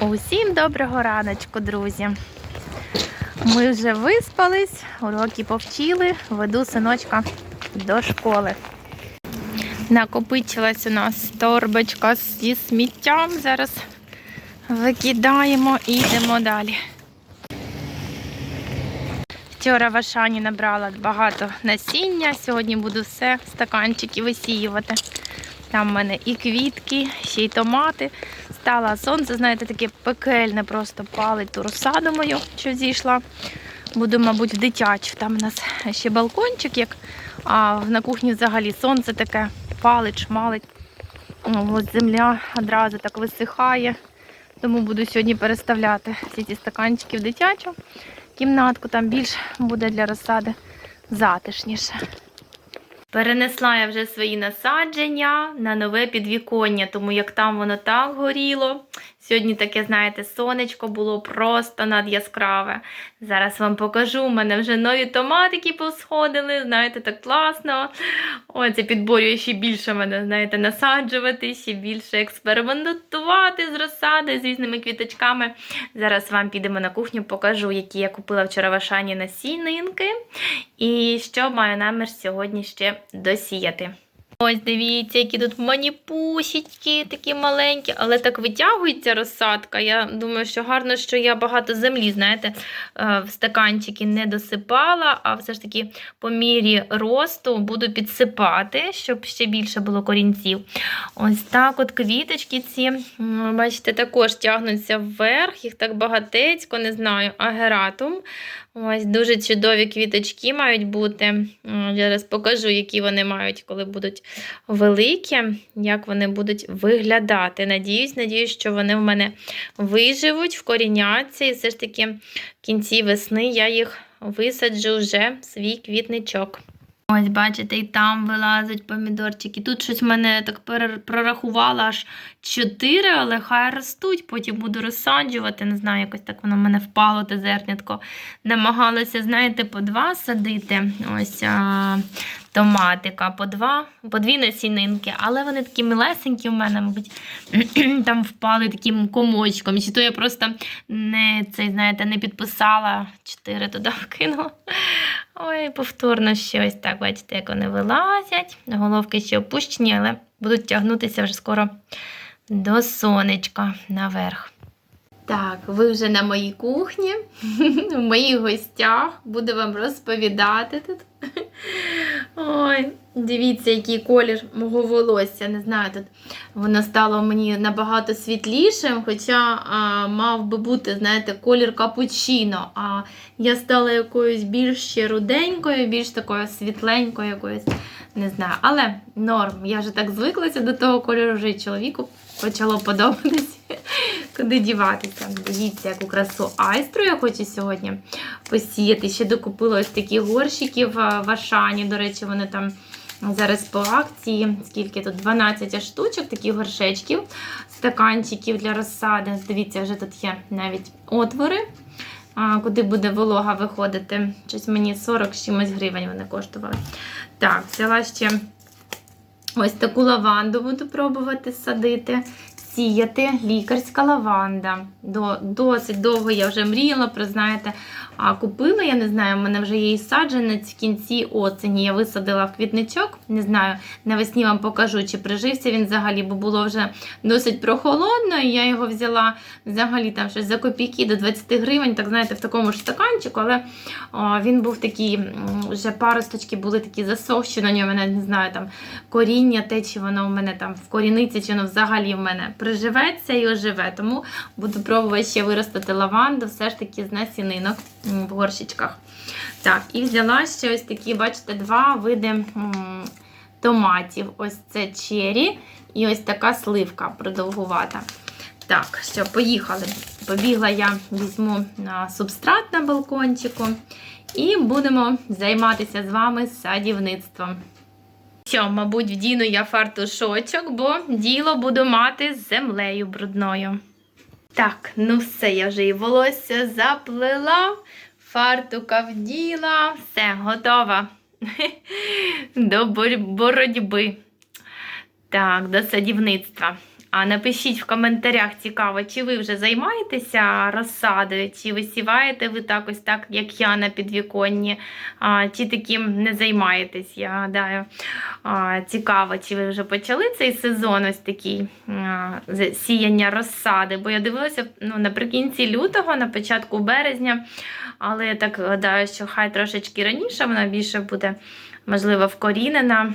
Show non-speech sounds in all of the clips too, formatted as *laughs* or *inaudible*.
Усім доброго раночку, друзі. Ми вже виспались, уроки повчили, веду синочка до школи. Накопичилась у нас торбочка зі сміттям. Зараз викидаємо і йдемо далі. Вчора в Ашані набрала багато насіння. Сьогодні буду все в стаканчики висіювати. Там в мене і квітки, ще й томати. Стало сонце, знаєте, таке пекельне, просто палить ту розсаду мою, що зійшла. Буду, мабуть, в дитячу. Там у нас ще балкончик, як, а на кухні взагалі сонце таке палить, шмалить. О, Ось земля одразу так висихає. Тому буду сьогодні переставляти всі ці стаканчики в дитячу кімнатку. Там більш буде для розсади затишніше. Перенесла я вже свої насадження на нове підвіконня, тому як там воно так горіло. Сьогодні таке, знаєте, сонечко було просто надяскраве. Зараз вам покажу. У мене вже нові томатики повсходили, знаєте, так класно. Ой, це підборює ще більше мене, знаєте, насаджувати, ще більше експериментувати з розсади, з різними квіточками. Зараз вам підемо на кухню, покажу, які я купила вчора в Ашані насінинки. І що маю намір сьогодні ще досіяти. Ось дивіться, які тут маніпусічки, такі маленькі, але так витягується розсадка. Я думаю, що гарно, що я багато землі, знаєте, е, в стаканчики не досипала, а все ж таки по мірі росту буду підсипати, щоб ще більше було корінців. Ось так от квіточки ці, бачите, також тягнуться вверх, їх так багатецько, не знаю, агератум. Ось дуже чудові квіточки мають бути. Зараз покажу, які вони мають, коли будуть великі, як вони будуть виглядати. Надіюсь, надіюсь, що вони в мене виживуть, вкоріняться, і все ж таки в кінці весни я їх висаджу вже в свій квітничок. Ось, бачите, і там вилазить помідорчики. Тут щось в мене так прорахувала аж 4, але хай ростуть, потім буду розсаджувати. Не знаю, якось так воно в мене впало, те зернятко. Намагалася, знаєте, по два садити. Ось а, томатика, по два, по дві насінинки, але вони такі милесенькі в мене, мабуть, *clears throat* там впали таким комочком. Чи то я просто не цей, знаєте, не підписала, 4 туди *laughs* вкинула. Ой, повторно ще ось так, бачите, як вони вилазять. Головки ще опущені, але будуть тягнутися вже скоро до сонечка наверх. Так, ви вже на моїй кухні, *laughs* в моїх гостях. Буду вам розповідати тут. *laughs* Ой, дивіться, який колір мого волосся. Не знаю, тут воно стало мені набагато світлішим, хоча а, мав би бути, знаєте, колір капучино. А я стала якоюсь більш ще руденькою, більш такою світленькою, якоюсь, не знаю. Але норм. Я вже так звиклася до того кольору, вже чоловіку почало подобатися. *laughs* Куди діватися? Дивіться, яку красу айстру я хочу сьогодні посіяти. Ще докупила ось такі горщики в в Ашані. До речі, вони там зараз по акції. Скільки тут? 12 штучок, таких горшечків, стаканчиків для розсади. Дивіться, вже тут є навіть отвори, куди буде волога виходити. Щось мені 40 з чимось гривень вони коштували. Так, взяла ще ось таку лаванду, буду пробувати садити сіяти лікарська лаванда. До, Досить довго я вже мріяла, про знаєте, а купила, я не знаю, в мене вже є і саджанець в кінці осені. Я висадила в квітничок. Не знаю, навесні вам покажу, чи прижився він взагалі, бо було вже досить прохолодно. І я його взяла взагалі там щось за копійки до 20 гривень, так знаєте, в такому ж стаканчику, але о, він був такий, вже паросточки були такі засохші на ньому, я не знаю, там коріння, те, чи воно в мене там в коріниці, чи воно взагалі в мене приживеться і оживе. Тому буду пробувати ще виростити лаванду, все ж таки з насінинок в горщичках. Так, і взяла ще ось такі, бачите, два види томатів. Ось це чері і ось така сливка продовгувата. Так, що, поїхали. Побігла я, візьму субстрат на балкончику і будемо займатися з вами садівництвом. Що, мабуть, вдіну я фартушочок, бо діло буду мати з землею брудною. Так, ну все, я вже і волосся заплела, фартука вділа, все, готова *laughs* до боротьби. Так, до садівництва. А напишіть в коментарях, цікаво, чи ви вже займаєтеся розсадою, чи висіваєте ви так ось так, як я на підвіконні, а, чи таким не займаєтесь. Я гадаю, а, цікаво, чи ви вже почали цей сезон ось такий а, сіяння розсади. Бо я дивилася ну, наприкінці лютого, на початку березня, але я так гадаю, що хай трошечки раніше вона більше буде, можливо, вкорінена.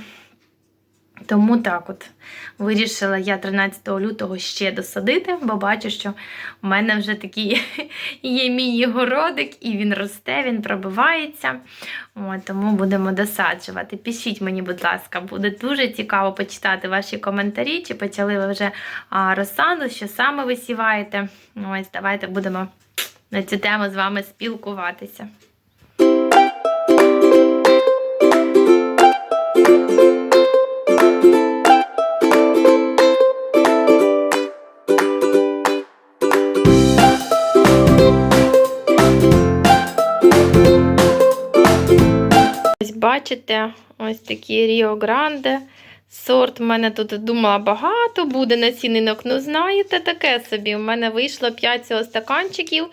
Тому так от вирішила я 13 лютого ще досадити, бо бачу, що у мене вже такий *laughs* є мій городик, і він росте, він пробивається. От, тому будемо досаджувати. Пишіть мені, будь ласка, буде дуже цікаво почитати ваші коментарі, чи почали ви вже розсаду, що саме висіваєте. Ось, давайте будемо на цю тему з вами спілкуватися. Ось бачите, ось такі Ріо Гранде. Сорт в мене тут думала багато буде насінинок. Ну, знаєте, таке собі. У мене вийшло 5 цього стаканчиків,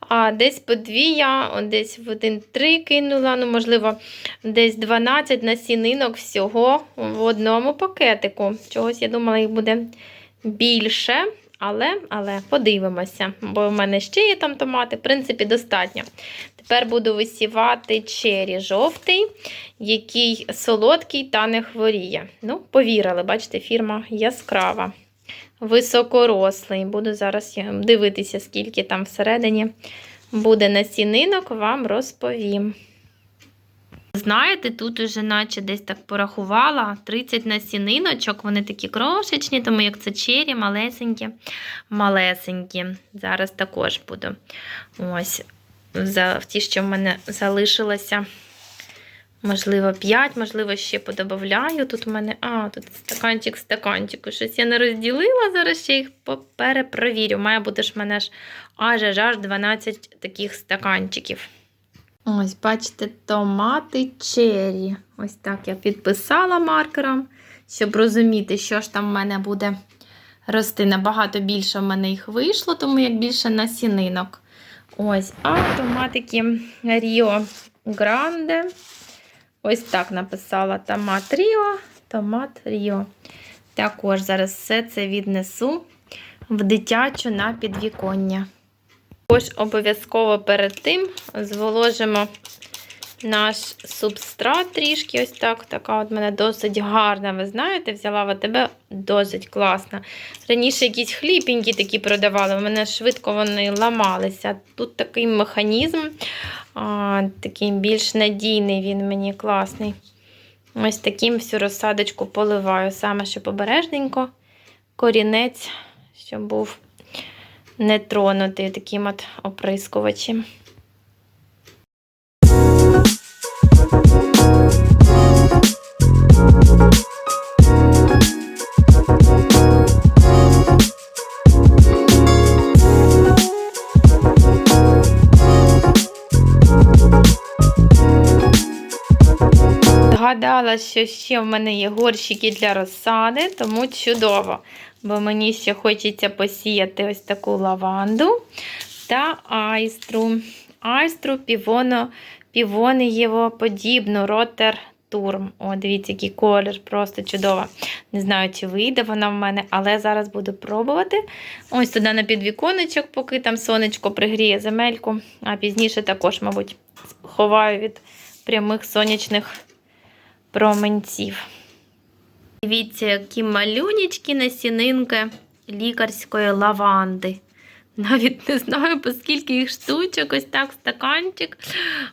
а десь по 2 я десь в один 3 кинула. Ну, можливо, десь 12 насінинок всього в одному пакетику. Чогось я думала, їх буде більше. Але, але подивимося, бо в мене ще є там томати, в принципі, достатньо. Тепер буду висівати чері жовтий, який солодкий та не хворіє. Ну, повірили, бачите, фірма яскрава. Високорослий. Буду зараз дивитися, скільки там всередині буде насінинок, вам розповім. Знаєте, тут уже наче десь так порахувала 30 насіниночок, вони такі крошечні, тому як це чері, малесенькі, малесенькі. Зараз також буду. Ось, в ті, що в мене залишилося. Можливо, 5, можливо, ще подобавляю. Тут у мене, а, тут стаканчик стаканчику. Щось я не розділила, зараз ще їх перепровірю. Має бути ж в мене ж аж аж 12 таких стаканчиків. Ось, бачите, томати чері. Ось так я підписала маркером, щоб розуміти, що ж там в мене буде рости. Набагато більше в мене їх вийшло, тому як більше насінинок. Ось, а томатики Ріо Гранде. Ось так написала томат Ріо, томат Ріо. Також зараз все це віднесу в дитячу на підвіконня. Також обов'язково перед тим зволожимо наш субстрат трішки. Ось так. Така от мене досить гарна. Ви знаєте, взяла тебе досить класна. Раніше якісь хліпенькі такі продавали, в мене швидко вони ламалися. Тут такий механізм, а, такий більш надійний, він мені класний. Ось таким всю розсадочку поливаю. Саме щоб обережненько, корінець, щоб був не тронутий таким от оприскувачем. Згадала, що ще в мене є горщики для розсади, тому чудово. Бо мені ще хочеться посіяти ось таку лаванду та айстру. Айстру півоно, півонієво подібну ротер турм. О, дивіться, який колір, просто чудово. Не знаю, чи вийде вона в мене, але зараз буду пробувати. Ось туди на підвіконечок, поки там сонечко пригріє земельку, а пізніше також, мабуть, ховаю від прямих сонячних променців. Дивіться, які малюнічки насінинки лікарської лаванди. Навіть не знаю, по скільки їх штучок, ось так стаканчик.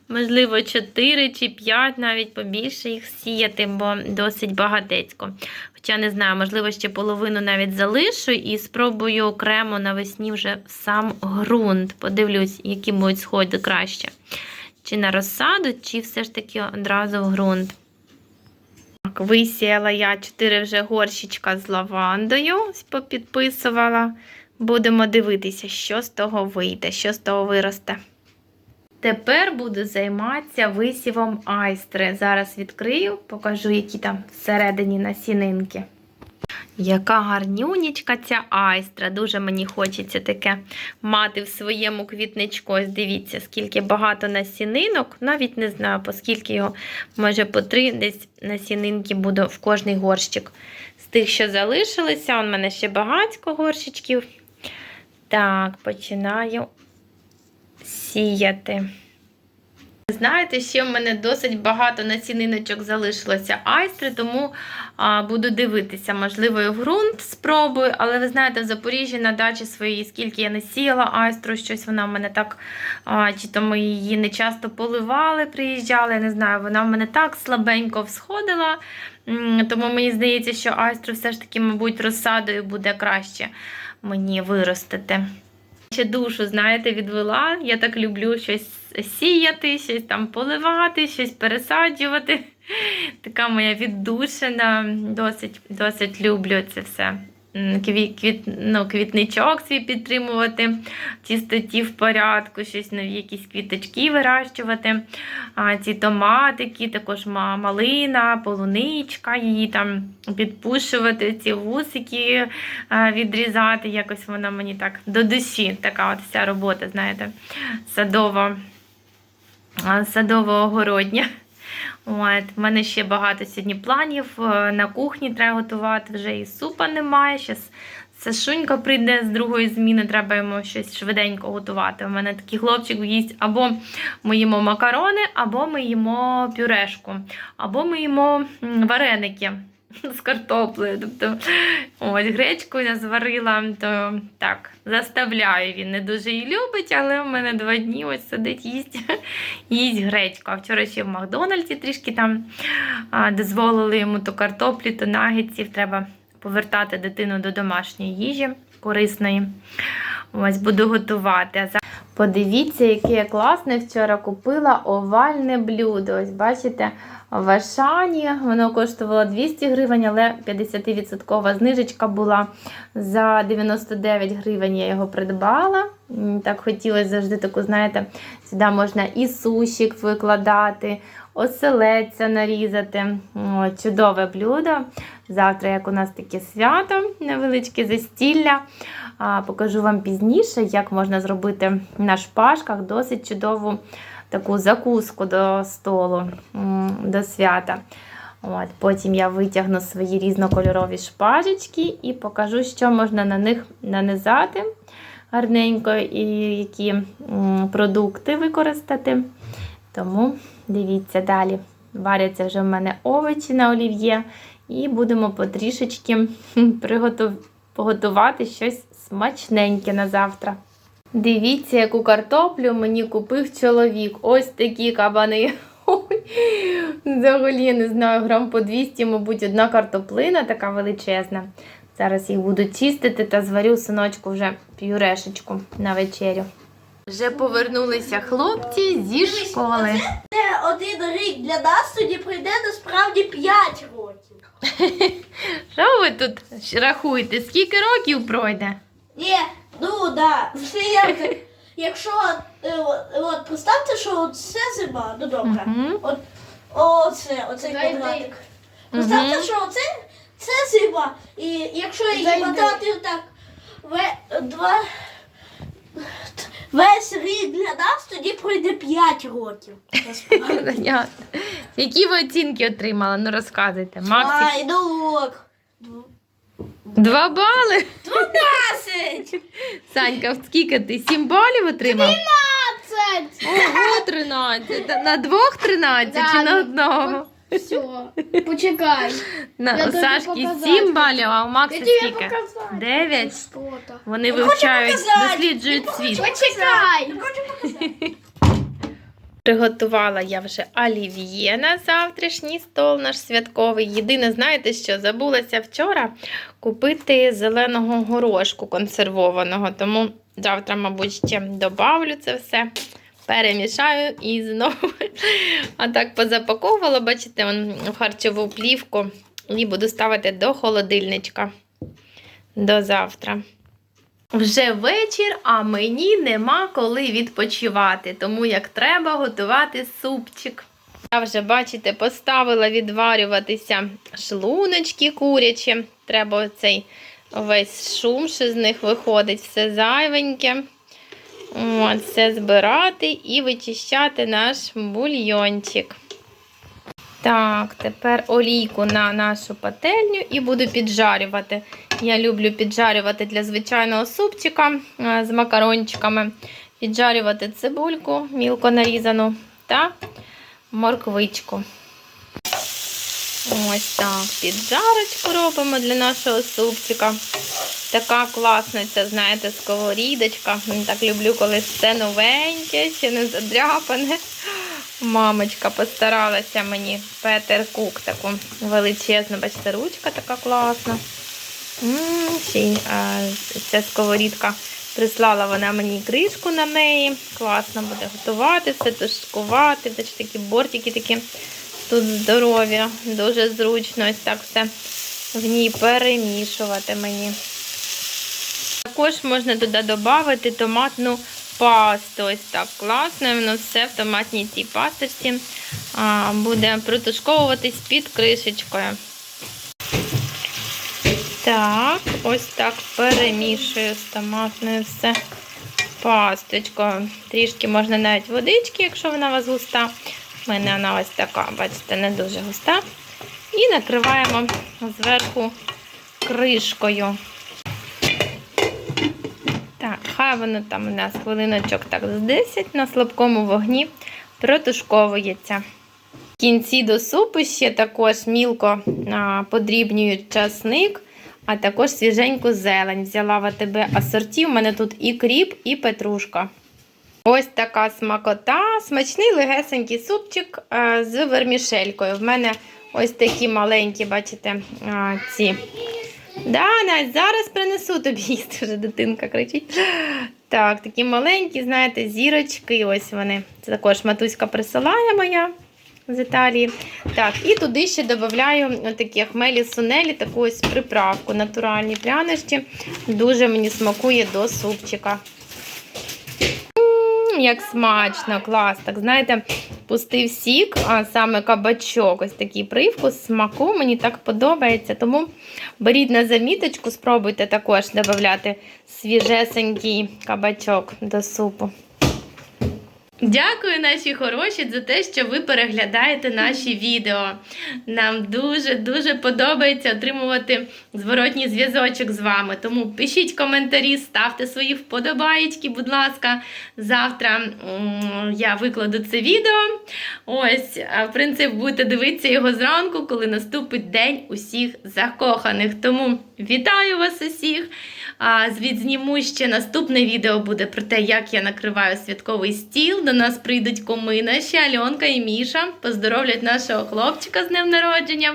Можливо, 4 чи 5, навіть побільше їх сіяти, бо досить багатецько. Хоча не знаю, можливо, ще половину навіть залишу і спробую окремо навесні вже сам ґрунт. Подивлюсь, які будуть сходи краще. Чи на розсаду, чи все ж таки одразу в ґрунт. Так, висіяла я 4 вже горщичка з лавандою, попідписувала. Будемо дивитися, що з того вийде, що з того виросте. Тепер буду займатися висівом айстри. Зараз відкрию, покажу, які там всередині насінинки. Яка гарнюнічка ця айстра. Дуже мені хочеться таке мати в своєму квітничку. Ось дивіться, скільки багато насінинок. Навіть не знаю, по скільки його, може по три десь насінинки буде в кожний горщик. З тих, що залишилися, у мене ще багатько горщичків. Так, починаю сіяти. Знаєте, ще в мене досить багато насіниночок залишилося айстри, тому а, буду дивитися, можливо, і в ґрунт спробую. Але ви знаєте, в Запоріжжі на дачі своїй, скільки я не сіяла айстру, щось вона в мене так, а, чи то ми її не часто поливали, приїжджали, я не знаю, вона в мене так слабенько всходила. Тому мені здається, що айстру все ж таки, мабуть, розсадою буде краще мені виростити. Ще душу, знаєте, відвела. Я так люблю щось сіяти, щось там поливати, щось пересаджувати. *laughs* Така моя віддушина. Досить, досить люблю це все. Квіт, квіт, ну, квітничок свій підтримувати, чистоті в порядку, щось нові якісь квіточки вирощувати. А, ці томатики, також малина, полуничка, її там підпушувати, ці вусики відрізати. Якось вона мені так до душі, така от вся робота, знаєте, садова, садово-огородня. От, в мене ще багато сьогодні планів. е, На кухні треба готувати, вже і супа немає. Щас Сашунька прийде з другої зміни, треба йому щось швиденько готувати. У мене такий хлопчик їсть або ми їмо макарони, або ми їмо пюрешку, або ми їмо вареники з картоплею. Тобто, ось гречку я зварила, то так, заставляю. Він не дуже її любить, але в мене два дні ось сидить, їсть, *laughs* їсть гречку. А вчора ще в Макдональдсі трішки там а, дозволили йому то картоплі, то нагетсів. Треба повертати дитину до домашньої їжі корисної. Ось буду готувати. Подивіться, яке я класне вчора купила овальне блюдо. Ось бачите, в Ашані воно коштувало 200 гривень, але 50% знижечка була за 99 гривень. Я його придбала. Так хотілося завжди таку, знаєте, сюди можна і сушик викладати, оселедця нарізати. О, чудове блюдо. Завтра, як у нас таке свято, невеличке застілля. Покажу вам пізніше, як можна зробити на шпажках досить чудову таку закуску до столу, до свята. От, потім я витягну свої різнокольорові шпажечки і покажу, що можна на них нанизати гарненько і які продукти використати. Тому дивіться далі. Варяться вже в мене овочі на олів'є, і будемо потрішечки приготов... поготувати щось смачненьке на завтра. Дивіться, яку картоплю мені купив чоловік. Ось такі кабани. Ой, Взагалі, я не знаю, грам по 200, мабуть, одна картоплина така величезна. Зараз їх буду чистити та зварю синочку вже пюрешечку на вечерю. Вже повернулися хлопці зі школи. Це один рік для нас тоді прийде насправді 5 років. *laughs* Що ви тут рахуєте? Скільки років пройде? Ні, ну да. Все як, якщо е, от, от представте, що от це зима, ну добре. Мгм. От оце, оцей Зайди. квадратик. Представте, Мгм. що оце це зима. І якщо її Зайди. мотати так ве, два. Весь рік для нас тоді пройде 5 років. насправді. Понятно. Які ви оцінки отримали? Ну розказуйте. Максик. Ай, ну ок. Два бали. 12! Санька, скільки ти? Сім балів отримав? 15! Ого, 13. Та На двох 13 чи на ну, одного? Все, почекай. На, я у Сашки показати 7 балів, а у Макса Я скільки? показати. 9. Что-то. Вони Я хочу вивчають, показати. досліджують світ. Почекай. Приготувала я вже олів'є на завтрашній стол наш святковий. Єдине, знаєте що, забулася вчора купити зеленого горошку консервованого, тому завтра, мабуть, ще добавлю це все. Перемішаю і знову. *laughs* А так позапаковувала, бачите, вон харчову плівку і буду ставити до холодильничка до завтра. Вже вечір, а мені нема коли відпочивати, тому як треба готувати супчик. Я вже, бачите, поставила відварюватися шлуночки курячі. Треба оцей весь шум, що з них виходить, все зайвеньке. От, все збирати і вичищати наш бульйончик. Так, тепер олійку на нашу пательню і буду піджарювати. Я люблю піджарювати для звичайного супчика е, з макарончиками. Піджарювати цибульку мілко нарізану та морквичку. Ось так, піджарочку робимо для нашого супчика. Така класна ця, знаєте, сковорідочка. Так люблю, коли все новеньке, ще не задряпане. Мамочка постаралася мені Петер Кук таку величезну, бачите, ручка така класна. Ще а, ця сковорідка прислала вона мені кришку на неї. Класно буде готувати, все тушкувати. Бачите, такі бортики такі тут здорові, дуже зручно ось так все в ній перемішувати мені. Також можна туди додати томатну пасту. Ось так класно. і Воно все в томатній цій пасточці буде протушковуватись під кришечкою. Так, ось так перемішую з томатною все пасточкою. Трішки можна навіть водички, якщо вона у вас густа. У мене вона ось така, бачите, не дуже густа. І накриваємо зверху кришкою. Хай воно там у нас хвилиночок так з 10 на слабкому вогні протушковується. В кінці до супу ще також мілко подрібнюю часник, а також свіженьку зелень. Взяла в АТБ асорті. У мене тут і кріп, і петрушка. Ось така смакота, смачний легесенький супчик з вермішелькою. В мене ось такі маленькі, бачите, ці Да, Надь, зараз принесу тобі *laughs* їсти, вже дитинка кричить. Так, такі маленькі, знаєте, зірочки. Ось вони. Це також матуська присилає моя з Італії. Так, і туди ще додаю такі хмелі сунелі, таку ось приправку, натуральні прянощі. Дуже мені смакує до супчика. Як смачно, клас. Так, знаєте, пустив сік, а саме кабачок, ось такий привкус смаку, мені так подобається. Тому беріть на заміточку, спробуйте також додати свіжесенький кабачок до супу. Дякую, наші хороші, за те, що ви переглядаєте наші відео. Нам дуже-дуже подобається отримувати зворотній зв'язочок з вами. Тому пишіть коментарі, ставте свої вподобаєчки, будь ласка. Завтра я викладу це відео. Ось, в принципі, будете дивитися його зранку, коли наступить день усіх закоханих. Тому вітаю вас усіх! А, Відзніму ще наступне відео буде про те, як я накриваю святковий стіл. До нас прийдуть куми наші Альонка і Міша. Поздоровлять нашого хлопчика з днем народження.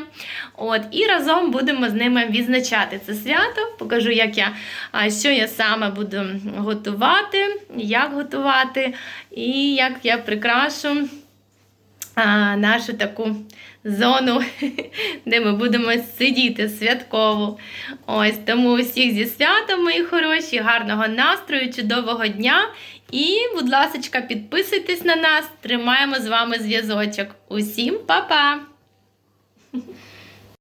От, і разом будемо з ними відзначати це свято. Покажу, як я, що я саме буду готувати, як готувати, і як я прикрашу нашу таку зону, *laughs* де ми будемо сидіти святково. Ось тому усіх зі святом, мої хороші, гарного настрою, чудового дня. І, будь ласка, підписуйтесь на нас, тримаємо з вами зв'язочок. Усім па-па! *laughs*